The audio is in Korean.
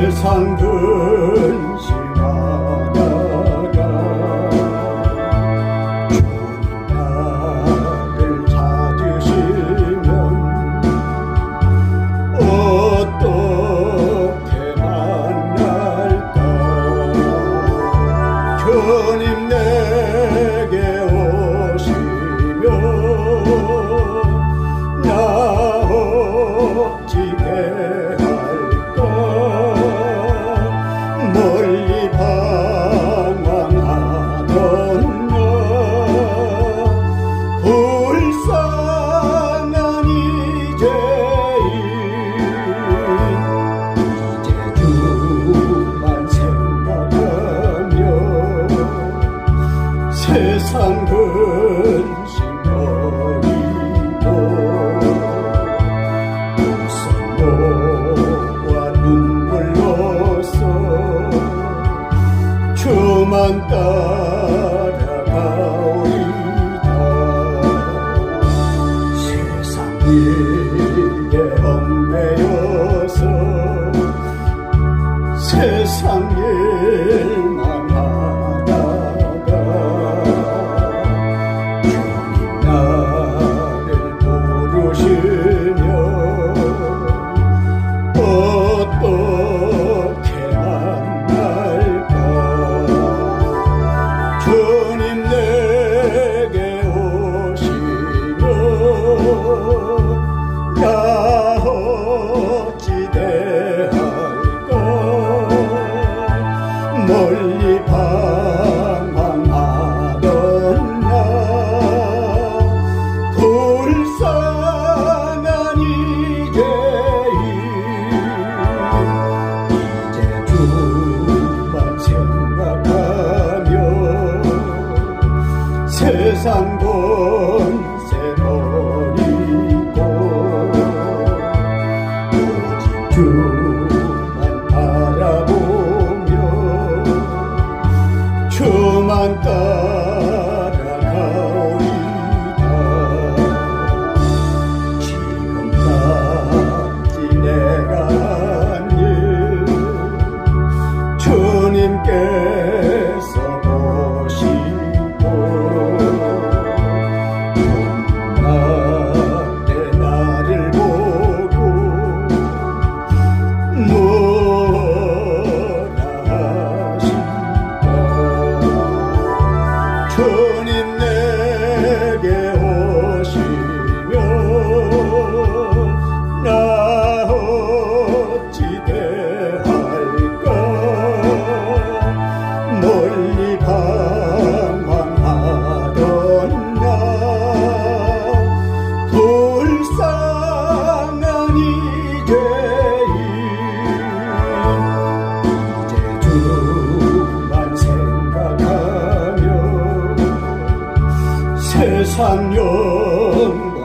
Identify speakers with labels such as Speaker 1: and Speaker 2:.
Speaker 1: 세상 근심 근심 버리고 웃음과 눈물로써 주만 따라가오리다 세상 일에 얽매여서 세상 일 Oh. 산군 새버리고 주만 바라보며 주만 따 손 있네. 향년.